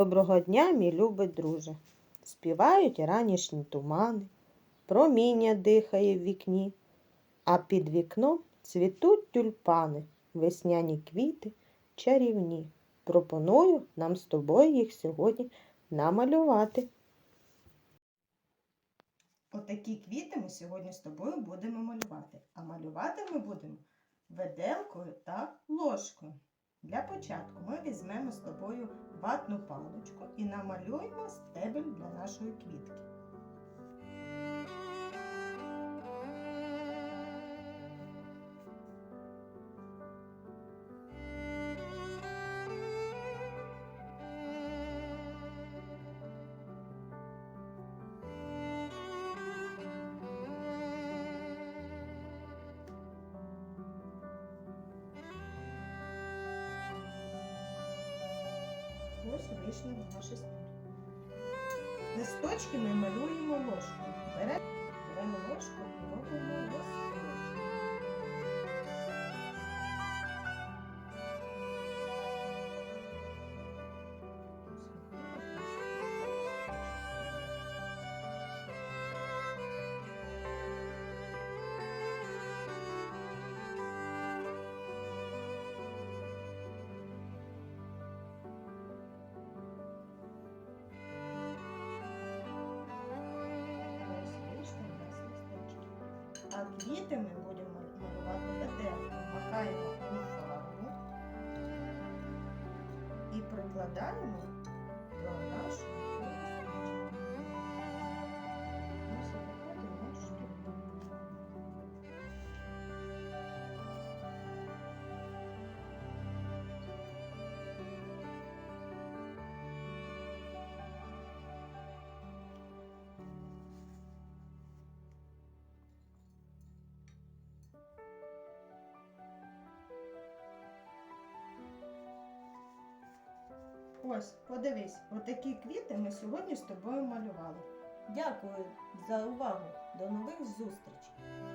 Доброго дня, мій любий друже. Співають ранішні тумани, проміння дихає в вікні, а під вікном цвітуть тюльпани, весняні квіти чарівні. Пропоную нам з тобою їх сьогодні намалювати. Отакі квіти ми сьогодні з тобою будемо малювати. А малювати ми будемо веделкою та ложкою. Для початку ми візьмемо з тобою ватну паличку і намалюємо стебель для нашої квітки. Ось на наші стебель. Листочки ми малюємо ложкою. Беремо ложку А квіти ми будемо малювати веделку. Макаємо у фарбу і прикладаємо до нашого Ось, подивись, отакі квіти ми сьогодні з тобою малювали. Дякую за увагу. До нових зустрічей.